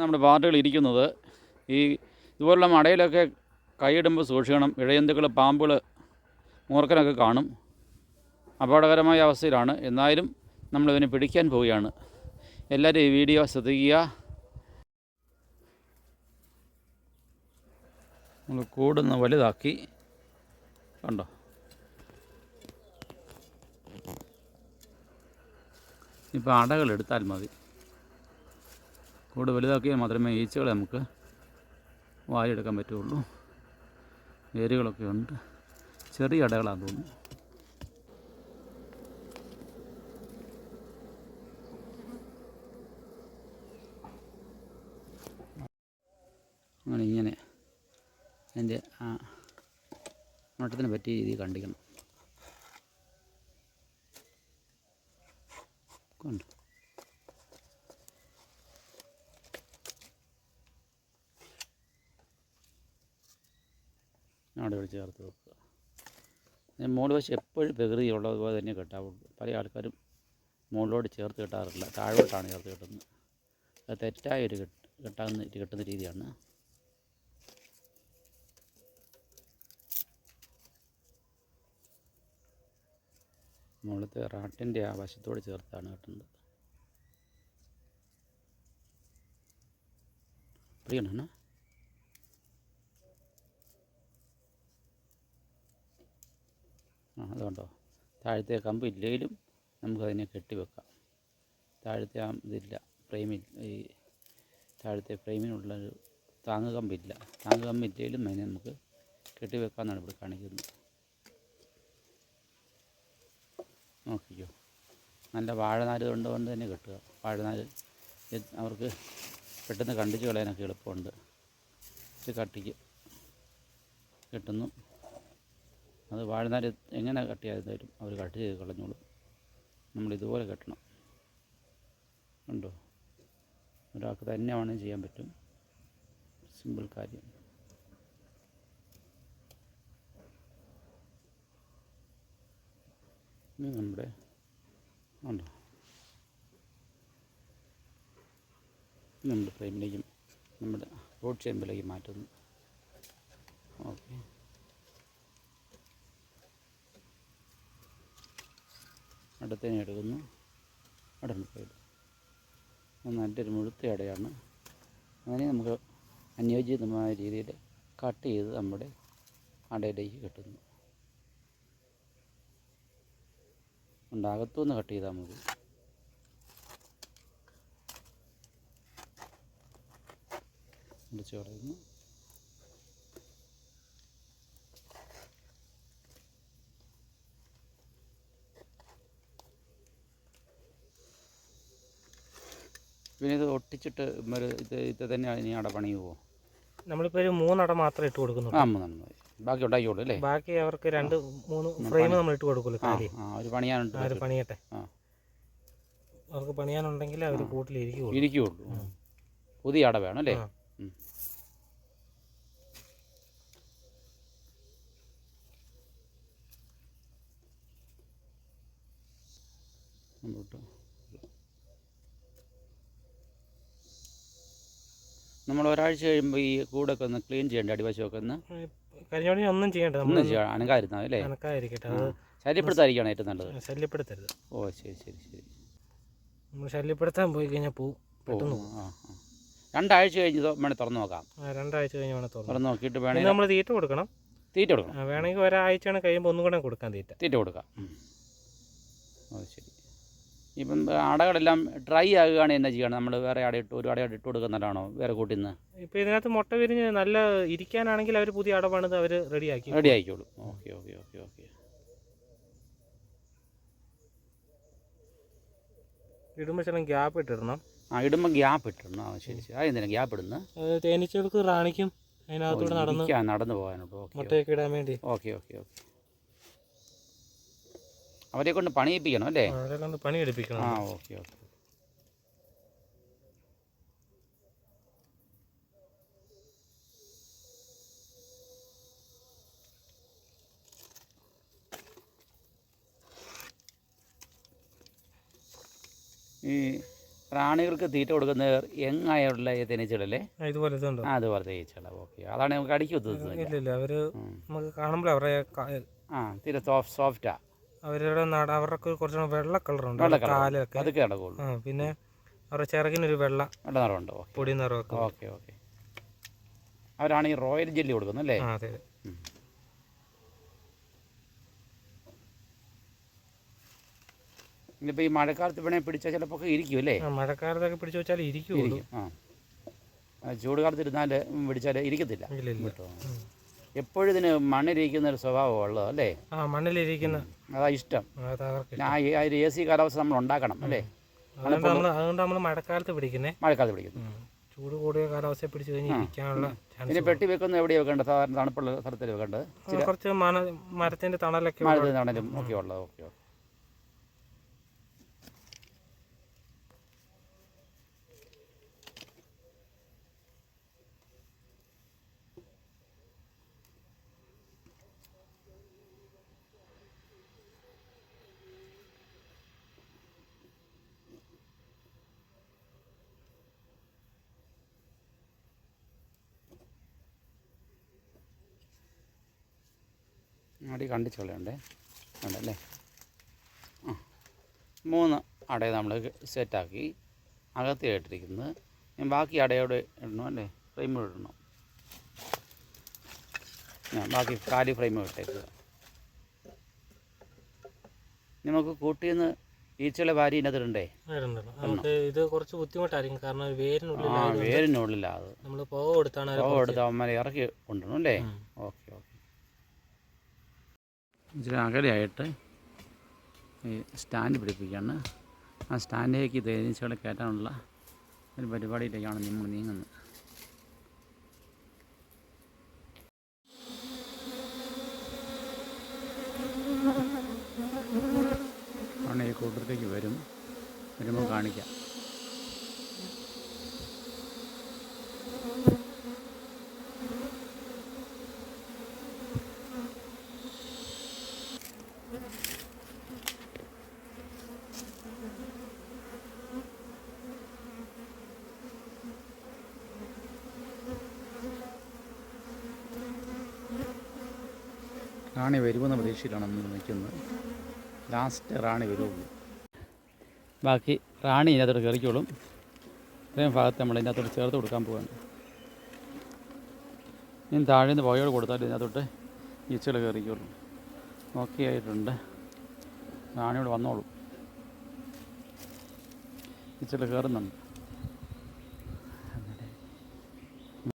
നമ്മുടെ പാർട്ടികൾ ഇരിക്കുന്നത് ഈ ഇതുപോലുള്ള മടയിലൊക്കെ കൈയിടുമ്പോൾ സൂക്ഷിക്കണം ഇഴജന്തുക്കൾ പാമ്പുകൾ മൂർക്കനൊക്കെ കാണും. അപകടകരമായ അവസ്ഥയിലാണ്. എന്നാലും നമ്മളിതിനെ പിടിക്കാൻ പോവുകയാണ്. എല്ലാവരും ഈ വീഡിയോ ശ്രദ്ധിക്കുക. നമ്മൾ കൂടുന്ന വലുതാക്കി. കണ്ടോ? ഇപ്പോൾ അടകളെടുത്താൽ മതി. കൂട് വലുതാക്കിയാൽ മാത്രമേ ഈച്ചകളെ നമുക്ക് വാരിയെടുക്കാൻ പറ്റുള്ളൂ. വേരുകളൊക്കെ ഉണ്ട്. ചെറിയ ഇടകളാണ് തോന്നുന്നു. അങ്ങനെ ഇങ്ങനെ അതിന്റെ ആ നോട്ടത്തിന് പറ്റിയ രീതി കണ്ടിക്കണം കണ്ടു അവിടെ ഇവിടെ ചേർത്ത് വെക്കുക. മുകൾ വശം എപ്പോഴും പ്രകൃതി ഉള്ളതുപോലെ തന്നെ കെട്ടാവുള്ളൂ പല ആൾക്കാരും മുകളിലോട്ട് ചേർത്ത് കെട്ടാറില്ല. താഴോട്ടാണ് ചേർത്ത് കെട്ടുന്നത്. അത് തെറ്റായ ഒരു കെട്ട് കെട്ടാവുന്ന കെട്ടുന്ന രീതിയാണ്. മുകളിലത്തെ റാട്ടിന്റെ ആ വശത്തോട് ചേർത്താണ് കെട്ടുന്നത്. പ്രിയണ്ണ ആ അതുകൊണ്ടോ താഴത്തെ കമ്പ് ഇല്ലെങ്കിലും നമുക്കതിനെ കെട്ടിവെക്കാം. താഴത്തെ ആ ഇതില്ല ഫ്രെയിമിൽ ഈ താഴത്തെ ഫ്രെയിമിനുള്ളൊരു താങ്ങ് കമ്പില്ല. താങ്ങ് കമ്പില്ലെങ്കിലും അതിനെ നമുക്ക് കെട്ടിവെക്കാമെന്നാണ് ഇവിടെ കാണിക്കുന്നത്. നോക്കിക്കോ. നല്ല വാഴനാല് കൊണ്ടുകൊണ്ട് തന്നെ കെട്ടുക. വാഴനാല് അവർക്ക് പെട്ടെന്ന് കണ്ടിച്ച് കളയാനൊക്കെ എളുപ്പമുണ്ട്. ഇത് കട്ടിക്ക് കെട്ടുന്നു. അത് വാഴനാര് എങ്ങനെ കട്ട് അവർ കട്ട് ചെയ്ത് കളഞ്ഞോളും. നമ്മൾ ഇതുപോലെ കെട്ടണം. ഉണ്ടോ ഒരാൾക്ക് തന്നെ വേണം ചെയ്യാൻ പറ്റും. സിമ്പിൾ കാര്യം. ഇനി നമ്മുടെ ഉണ്ടോ നമ്മുടെ ഫ്രെയിമിലേക്കും നമ്മുടെ റോഡ് ചേമ്പിലേക്ക് മാറ്റുന്നു. ഓക്കെ. അടുത്തതിനെ എടുക്കുന്നു. അടുത്ത സൈഡ് നല്ലൊരു മുഴുത്ത അടയാണ്. അതിനെ നമുക്ക് അനുയോജ്യമായ രീതിയിൽ കട്ട് ചെയ്ത് നമ്മുടെ അടയിലേക്ക് കെട്ടുന്നു. ഉണ്ടാകത്തുനിന്ന് കട്ട് ചെയ്താൽ മതി. മുറിച്ച് കളയുന്നു പിന്നെ ഇത് ഒട്ടിച്ചിട്ട് ഇത് ഇത് തന്നെയാണ് ഇനി അട പണിയുമോ നമ്മളിപ്പോൾ ഒരു മൂന്നട മാത്രമേ ഇട്ട് കൊടുക്കുന്നുള്ളൂ. ആ മൂന്നെണ്ണം മതി. ബാക്കി ഉണ്ടാക്കിക്കോളൂ അല്ലേ? ബാക്കി അവർക്ക് രണ്ട് മൂന്ന് ഫ്രെയിം നമ്മൾ ഇട്ട് കൊടുക്കുമല്ലോ ആ കാലി ആ ഒരു പണിയാനുണ്ട് അവർ പണിയട്ടെ. ആ. അവർക്ക് പണിയാനുണ്ടെങ്കിൽ അവർ കൂട്ടിലിരിക്കുള്ളൂ ഇരിക്കുള്ളൂ പുതിയ അട വേണം അല്ലേ ആ. ഉം. മുമ്പോട്ട് നമ്മൾ ഒരാഴ്ച കഴിയുമ്പോൾ ഈ കൂടൊക്കെ ഒന്ന് ക്ലീൻ ചെയ്യേണ്ട? അടിവശമൊക്കെ ഒന്ന്? കരിഞ്ഞോടി ഒന്നും ചെയ്യേണ്ട. ഒന്നും ചെയ്യണം അനങ്ങാതിരുന്നാൽ അല്ലേ? കണക്കായിരിക്കട്ടെ ആ. അത് ശല്യപ്പെടുത്താതിരിക്കുകയാണ് ഏറ്റവും നല്ലത്. ശല്യപ്പെടുത്തരുത്. ഓ ശരി ശരി ശരി. നമ്മൾ ശല്യപ്പെടുത്താൻ പോയി കഴിഞ്ഞാൽ പോവും. പെട്ടെന്ന് ആ ആ. രണ്ടാഴ്ച കഴിഞ്ഞ് വേണേൽ തുറന്ന് നോക്കാം. രണ്ടാഴ്ച കഴിഞ്ഞ് വേണേൽ തുറന്നു നോക്കിയിട്ട് വേണേൽ നമ്മൾ തീറ്റ കൊടുക്കണം. തീറ്റ കൊടുക്കണം. വേണമെങ്കിൽ ഒരാഴ്ചയാണ് കഴിയുമ്പോൾ ഒന്നും കൂടെ കൊടുക്കാൻ തീറ്റ. തീറ്റ കൊടുക്കാം. ഓ ശരി. ഇപ്പം അടകളെല്ലാം ഡ്രൈ ആകുകയാണെങ്കിൽ എന്നാ ചെയ്യണം നമ്മൾ വേറെ അട ഇട്ട് ഒരു അടയാട് ഇട്ട് കൊടുക്കുന്നതാണോ വേറെ കൂട്ടിൽ നിന്ന്? ഇപ്പോൾ ഇതിനകത്ത് മുട്ട വിരിഞ്ഞ് നല്ല ഇരിക്കാനാണെങ്കിൽ അവർ പുതിയ അട പണിത് അവർ ആക്കി റെഡി ആയിക്കോളൂ ഓക്കെ ഓക്കെ ഓക്കെ ഓക്കെ. ഇടുമ്പോൾ ചില ഗ്യാപ്പ് ഇട്ടിടണം. ആ ഇടുമ്പോൾ ഗ്യാപ്പ് ഇട്ടിടണം. ആ ശരി ശരി. ആ എന്തിനാ ഗ്യാപ്പ് ഇടുന്നത് തേനീച്ചകൾക്ക് റാണിക്കും അതിനകത്തൂടെ നടന്ന് നടന്നു പോകാനുള്ളൂ മുട്ടയൊക്കെ ഇടാൻ വേണ്ടി. Okay okay okay. അവരെ കൊണ്ട് പണിയിപ്പിക്കണം അല്ലേ? അവരെ കൊണ്ട് പണി എടുപ്പിക്കണം ആ ഓക്കെ ഓക്കെ. ഈ പ്രാണികൾക്ക് തീറ്റ കൊടുക്കുന്ന എങ്ങായുള്ള തേനീച്ചകളല്ലേ? ഇതുപോലെ അതുപോലെ ഈച്ചകൾ ഓക്കെ. അതാണ് നമുക്ക് അടിക്ക് കുത്തുന്നത് ഇല്ല ഇല്ല അവർ നമുക്ക് കാണുമ്പോൾ അവരെ ആ തീരെ സോഫ്റ്റ് സോഫ്റ്റാ അവരുടെ നട അവർക്ക് കുറച്ചുകൂടെ വെള്ള കളറുണ്ട് വെള്ള കളർ കാലൊക്കെ. അതൊക്കെ നടക്കുള്ളൂ ആ പിന്നെ അവരുടെ ചിറകിനൊരു വെള്ള വെള്ള നിറമുണ്ട്. ഓക്കെ. പൊടി നിറമൊക്കെ. Okay okay. അവരാണ് ഈ റോയൽ ജെല്ലി കൊടുക്കുന്നത് അല്ലേ? ആ അതെ അതെ. ഇനിയിപ്പോൾ ഈ മഴക്കാലത്ത് വേണേൽ പിടിച്ചാൽ ചിലപ്പോൾ ഇരിക്കും അല്ലേ? ആ മഴക്കാലത്തൊക്കെ പിടിച്ചു വെച്ചാൽ ഇരിക്കുള്ളൂ. ഇരിക്കും. ആ. കാലത്ത് ഇരുന്നാൽ പിടിച്ചാൽ ഇരിക്കത്തില്ല. ഇല്ല ഇല്ല. കേട്ടോ എപ്പോഴും ഇതിന് മണ്ണിരിക്കുന്ന ഒരു സ്വഭാവം ഉള്ളത് അല്ലേ? ആ മണ്ണിലിരിക്കുന്ന അതാ ഇഷ്ടം. ആ ഒരു എ സി കാലാവസ്ഥ നമ്മൾ ഉണ്ടാക്കണം അല്ലേ? അതുകൊണ്ട് നമ്മൾ മഴക്കാലത്ത് പിടിക്കുന്നേ. മഴക്കാലത്ത് പിടിക്കുന്നു. ചൂട് കൂടിയ കാലാവസ്ഥ പിടിച്ചു കഴിഞ്ഞാൽ ഇനി പെട്ടി വെക്കുന്നത് എവിടെ വെക്കേണ്ടത്? സാധാരണ തണുപ്പുള്ള സ്ഥലത്തിൽ വെക്കേണ്ടത്? കുറച്ച് മരത്തിന്റെ തണലൊക്കെ മരത്തിന്റെ തണലും ഒക്കെ ഉള്ളത്. Okay okay. അടി കണ്ടിച്ച് കളയണ്ടേ? വേണ്ടല്ലേ ആ. മൂന്ന് അട നമ്മൾ സെറ്റാക്കി അകത്ത് കേട്ടിരിക്കുന്നത്. ഞാൻ ബാക്കി അടയോട് ഇടണം അല്ലേ? ഫ്രെയിം ഇടണം? ഞാൻ ബാക്കി കാലി ഫ്രെയിം ഇട്ടേക്കുക നമുക്ക് കൂട്ടിന്ന് ഈച്ചകളെ വാരി ഇതിനകത്തിടണ്ടേ ഇത് കുറച്ച് ബുദ്ധിമുട്ടായിരിക്കും. കാരണം ആ വേരിനുള്ളിൽ വേരിനുള്ളിലാണ് അത്. നമ്മൾ പുക കൊടുത്താണ് ഓ എടുത്ത് അവന്മാരെ ഇറക്കി കൊണ്ടുവരണം അല്ലേ? ഓക്കെ. ഇച്ചിരി അകലെയായിട്ട് ഈ സ്റ്റാൻഡ് പിടിപ്പിക്കുകയാണ്. ആ സ്റ്റാൻഡിലേക്ക് തേനീച്ചകളെ കയറ്റാനുള്ള ഒരു പരിപാടിയിലേക്കാണ് നമ്മൾ നീങ്ങുന്നത്. റാണി വരുമെന്ന പ്രതീക്ഷയിലാണ് നമ്മൾ നിൽക്കുന്നത്. ലാസ്റ്റ് റാണി വരുള്ളൂ ബാക്കി റാണി ഇതിനകത്തോട്ട് കയറിക്കോളും. ഇത്രയും ഭാഗത്ത് നമ്മൾ ഇതിനകത്തോട്ട് ചേർത്ത് കൊടുക്കാൻ പോവാണ്. ഇനി താഴെ നിന്ന് പുകയോട് കൊടുത്താൽ ഇതിനകത്തോട്ട് ഈച്ചകൾ കയറിക്കോളും. ഓക്കെ ആയിട്ടുണ്ട്. റാണിയോട് വന്നോളും. ഈച്ചകൾ കയറുന്നുണ്ട്.